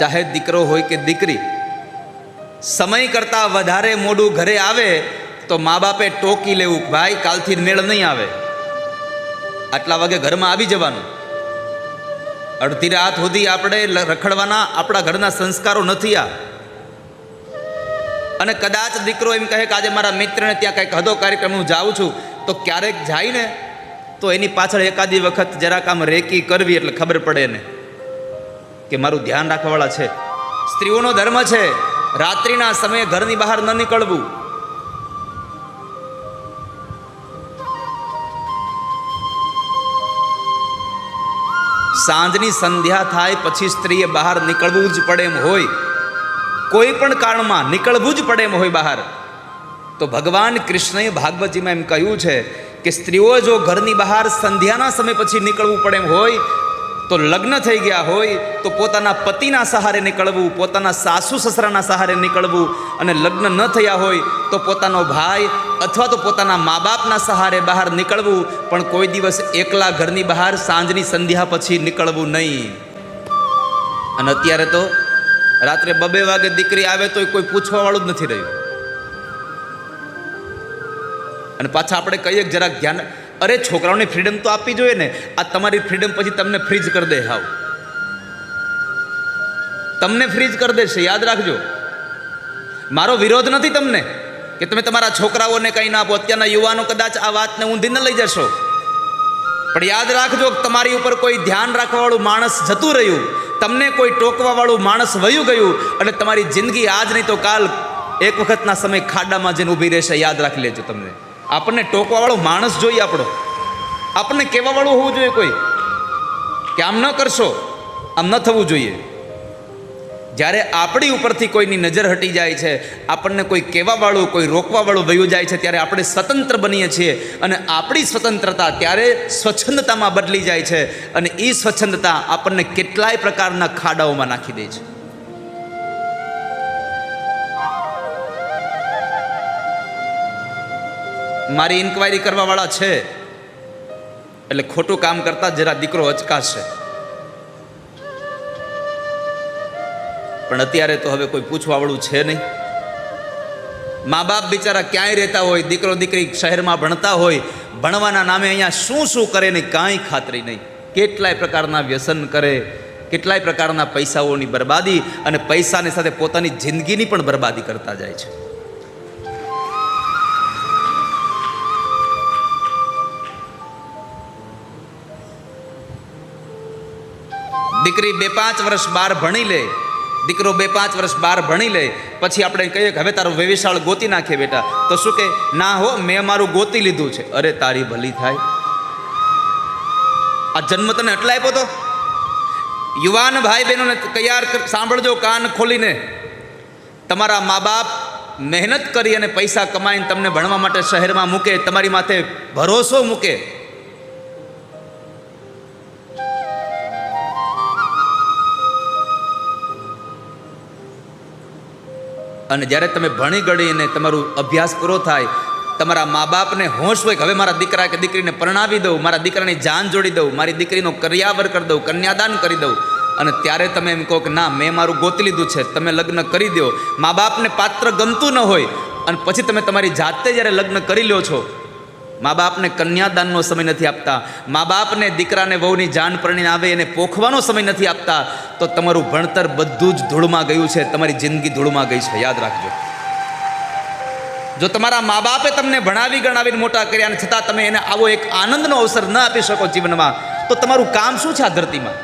ચાહે દીકરો હોય કે દીકરી, સમય કરતાં વધારે મોડું ઘરે આવે તો મા બાપે ટોકી લેવું, ભાઈ, કાલથી મેળ નહીં આવે. આટલા વાગે ઘરમાં આવી જવાનું. અડધી રાત સુધી આપણે રખડવાના આપણા ઘરના સંસ્કારો નથી આ. અને કદાચ દીકરો એમ કહે કે આજે મારા મિત્રને ત્યાં કંઈક હદો કાર્યક્રમ હું જાઉં છું, તો ક્યારેક જાય ને, તો એની પાછળ એકાદી વખત જરાક આમ રેકી કરવી એટલે ખબર પડે ને કે મારું ધ્યાન રાખવાવાળા છે. સ્ત્રીઓનો ધર્મ છે, રાત્રિના સમયે ઘરની બહાર ન નીકળવું. સાંજની સંધ્યા થાય પછી સ્ત્રીએ બહાર નીકળવું જ પડે એમ હોય. કોઈ પણ કારણમાં નીકળવું જ પડે એમ હોય બહાર. તો ભગવાન કૃષ્ણએ ભાગવતજીમાં એમ કહ્યું છે કે સ્ત્રીઓ જો ઘરની બહાર સંધ્યાના સમય પછી નીકળવું પડે એમ હોય તો લગ્ન થઈ ગયા હોય તો પોતાના પતિના સહારે નીકળવું, પોતાના સાસુ સસરાના સહારે નીકળવું અને લગ્ન ન થયા હોય તો પોતાનો ભાઈ અથવા તો પોતાના મા બાપના સહારે બહાર નીકળવું, પણ કોઈ દિવસ એકલા ઘરની બહાર સાંજની સંધ્યા પછી નીકળવું નહીં. અને અત્યારે તો રાત્રે બબે વાગે દીકરી આવે તો કોઈ પૂછવાવાળું જ નથી રહ્યું. અને પાછા આપણે કહીએ જરાક ધ્યાન અરે છોકરાઓને ફ્રીડમ તો આપવી જોઈએ ને. આ તમારી ફ્રીડમ પછી તમને ફ્રીજ કરી દે, હાવ. તમને ફ્રીજ કરી દેશે, યાદ રાખજો. મારો વિરોધ નથી તમને કે તમે તમારા છોકરાઓને કંઈ ના આપો. અત્યારના યુવાનો કદાચ આ વાતને ઊંધી ન લઈ જશો. પણ યાદ રાખજો તમારી ઉપર કોઈ ધ્યાન રાખવાવાળું માણસ જતું રહ્યું. તમને કોઈ ટોકવાવાળું માણસ વયું ગયું અને તમારી જિંદગી આજ નહીં તો કાલ એક વખતના સમય ખાડામાં જઈને ઊભી રહેશે. યાદ રાખી લેજો તમને. આપણને ટોકવાવાળો માણસ જોઈએ આપણો. આપણને કહેવાવાળું હોવું જોઈએ કોઈ. કે આમ ન કરશો, આમ ન થવું જોઈએ. જ્યારે આપણી ઉપરથી કોઈની નજર હટી જાય છે, આપણને કોઈ કહેવાવાળું, કોઈ રોકવાવાળું વયું જાય છે, ત્યારે આપણે સ્વતંત્ર બનીએ છીએ અને આપણી સ્વતંત્રતા ત્યારે સ્વચ્છંદતામાં બદલી જાય છે અને એ સ્વચ્છંદતા આપણને કેટલાય પ્રકારના ખાડાઓમાં નાખી દે છે. મારી ઇન્કવાયરી કરવાવાળા છે. એટલે ખોટું કામ કરતા જરા દીકરો અચકાશે. પણ અત્યારે તો હવે કોઈ પૂછવાવાળું છે નહીં. મા બાપ બિચારા ક્યાંય રહેતા હોય, દીકરો દીકરી શહેરમાં ભણતા હોય, ભણવાના નામે અહીંયા શું શું કરે ને કાંઈ ખાતરી નહીં. કેટલાય પ્રકારના વ્યસન કરે, કેટલાય પ્રકારના પૈસાઓની બરબાદી અને પૈસાની સાથે પોતાની જિંદગીની પણ બરબાદી કરતા જાય છે. દીકરી બે પાંચ વર્ષ બાર ભણી લે. દીકરો બે પાંચ વર્ષ બાર ભણી લે. પછી આપણે કહીએ કે હવે તારું વ્યવસાળ ગોતી નાખીએ બેટા. તો શું કે, ના હો, મેં મારું ગોતી લીધું છે. અરે, તારી ભલી થાય. આ જન્મ તને એટલા આપ્યો તો? યુવાન ભાઈ બહેનોને તૈયાર સાંભળજો કાન ખોલીને. તમારા મા બાપ મહેનત કરી અને પૈસા કમાઈને તમને ભણવા માટે શહેરમાં મૂકે, તમારી માથે ભરોસો મૂકે. અને જ્યારે તમે ભણી ગળીને તમારું અભ્યાસ પૂરો થાય, તમારા મા બાપને હોશ હોય કે હવે મારા દીકરા કે દીકરીને પરણાવી દઉં, મારા દીકરાની જાન જોડી દઉં, મારી દીકરીનો કર્યાવર કરી દઉં, કન્યાદાન કરી દઉં, અને ત્યારે તમે એમ કહો કે ના, મેં મારું ગોતી લીધું છે, તમે લગ્ન કરી દો. મા બાપને પાત્ર ગમતું ન હોય, અને પછી તમે તમારી જાતે જ્યારે લગ્ન કરી લ્યો છો મા બાપને કન્યાદાનનો સમય નથી આપતા. મા બાપને દીકરાને વહુની જાન પરણીને આવે એને પોખવાનો સમય નથી આપતા. તો તમારું ભણતર બધું જ ધૂળમાં ગયું છે. તમારી જિંદગી ધૂળમાં ગઈ છે. યાદ રાખજો. જો તમારા મા બાપે તમને ભણાવી ગણાવીને મોટા કર્યા અને છતાં તમે એને આવો એક આનંદનો અવસર ન આપી શકો જીવનમાં, તો તમારું કામ શું છે આ ધરતીમાં?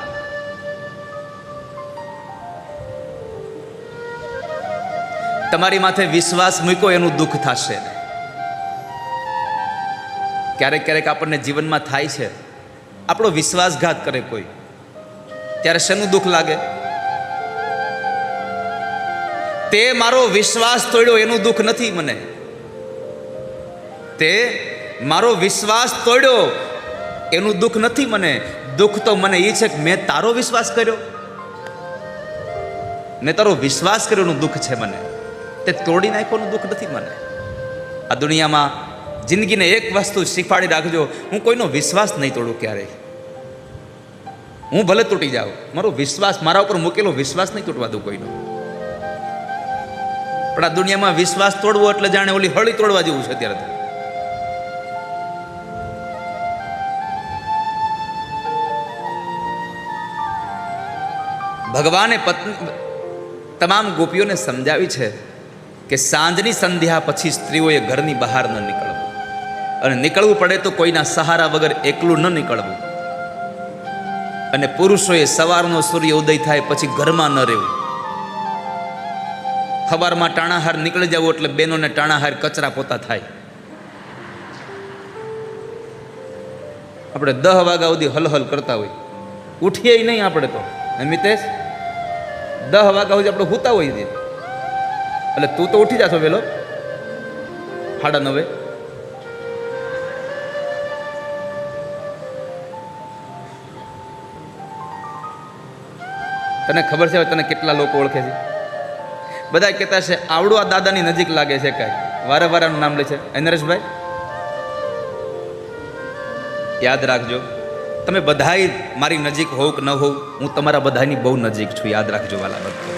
તમારી માથે વિશ્વાસ મૂકો એનું દુઃખ થશે. ક્યારેક ક્યારેક આપણને જીવનમાં થાય છે. આપણો વિશ્વાસઘાત કરે કોઈ. ત્યારે શેનું દુઃખ લાગે? તે મારો વિશ્વાસ તોડ્યો એનું દુઃખ નથી મને. તે મારો વિશ્વાસ તોડ્યો એનું દુઃખ નથી મને. દુઃખ તો મને એ છે કે મેં તારો વિશ્વાસ કર્યો. મેં તારો વિશ્વાસ કર્યો એનું દુઃખ છે મને. તે તોડી નાખવાનું દુઃખ નથી મને. આ દુનિયામાં જિંદગીને એક વસ્તુ શીખવાડી રાખજો. હું કોઈનો વિશ્વાસ નહીં તોડું ક્યારેય. હું ભલે તૂટી જાઉં, મારો વિશ્વાસ મારા ઉપર મૂકેલો વિશ્વાસ નહીં તૂટવા દઉં કોઈનો. પણ આ દુનિયામાં વિશ્વાસ તોડવો એટલે જાણે ઓલી હળી તોડવા જેવું છે અત્યારે ભગવાને પત્ની, તમામ ગોપીઓને સમજાવી છે કે સાંજની સંધ્યા પછી સ્ત્રીઓએ ઘરની બહાર ન નીકળવું. અને નીકળવું પડે તો કોઈના સહારા વગર એકલું ન નીકળવું. અને પુરુષોએ સવારનો સૂર્ય ઉદય થાય પછી ઘરમાં ન રહેવું. સવારમાં ટાણાહાર નીકળી જવું એટલે બહેનોને ટાણાહાર કચરા પોતા થાય. આપણે દહ વાગ્યા સુધી હલહલ કરતા હોય. ઉઠીએ નહીં આપણે તો. મિતેશ? દહ વાગ્યા સુધી આપણે સૂતા હોઈએ એટલે તું તો ઉઠી જાશો વેલો. સાડા નવે. તને ખબર છે તને કેટલા લોકો ઓળખે છે? બધા કહેતા છે, આવડું આ દાદાની નજીક લાગે છે કાંઈ વારે વારાનું નામ લે છે. એ નરેશભાઈ? યાદ રાખજો, તમે બધાય મારી નજીક હોવ કે ન હોવ હું તમારા બધાની બહુ નજીક છું. યાદ રાખજો વાલા બધા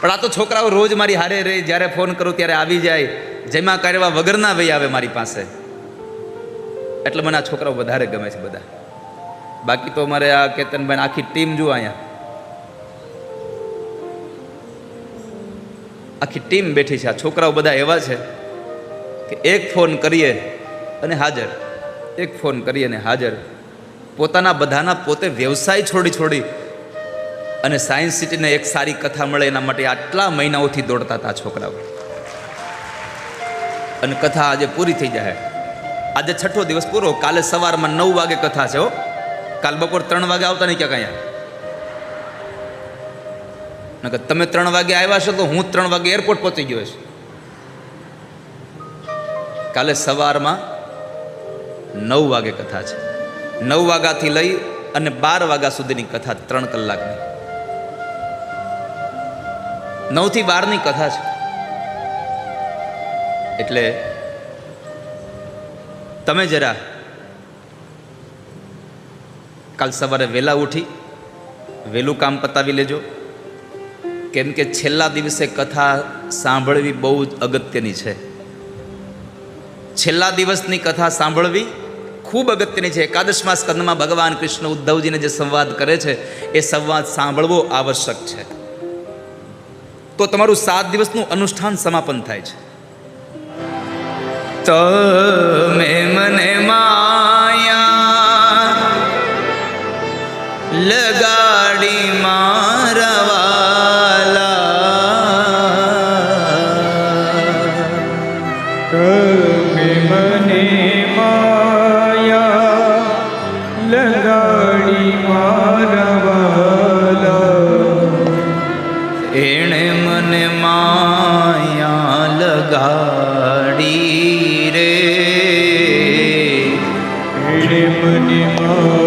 પણ આ તો છોકરાઓ રોજ મારી હારે રહે, જ્યારે ફોન કરું ત્યારે આવી જાય. જેમાં કરવા વગરના વહી આવે મારી પાસે. એટલે મને આ છોકરાઓ વધારે ગમે છે બધા બાકી તો મારે આ કેતનભાઈ આખી ટીમ જુઓ અહીંયા. આખી ટીમ બેઠી છે. આ છોકરાઓ બધા એવા છે કે એક ફોન કરીએ અને હાજર. એક ફોન કરીએ અને હાજર. પોતાના બધાના પોતે વ્યવસાય છોડી છોડી અને સાયન્સ સિટીને એક સારી કથા મળે એના માટે આટલા મહિનાઓથી દોડતા હતા છોકરાઓ. અને કથા આજે પૂરી થઈ જાય. આજે છઠ્ઠો દિવસ પૂરો. કાલે સવારમાં નવ વાગે કથા છે હો. કાલ બપોર ત્રણ વાગે આવતા નહીં ક્યાંક અહીંયા? નકર તમે ત્રણ વાગે આવ્યા છો તો હું ત્રણ વાગે એરપોર્ટ પહોંચી ગયો છું. કાલે સવારમાં નવ વાગે કથા છે. નવ વાગ્યાથી લઈ અને બાર વાગ્યા સુધીની કથા ત્રણ કલાકની. નવથી બારની કથા છે. એટલે તમે જરા કાલ સવારે વહેલા ઉઠી વહેલું કામ પતાવી લેજો. કેમ કે છેલ્લા દિવસે કથા સાંભળવી બહુ જ અગત્યની છે. છેલ્લા દિવસની કથા સાંભળવી ખૂબ અગત્યની છે. એકાદશમા સ્કંદમાં ભગવાન કૃષ્ણ ઉદ્ધવજીને જે સંવાદ કરે છે, એ સંવાદ સાંભળવો આવશ્યક છે. તો તમારું સાત દિવસનું અનુષ્ઠાન સમાપન થાય છે. તમે લગાડી રે. મને માયા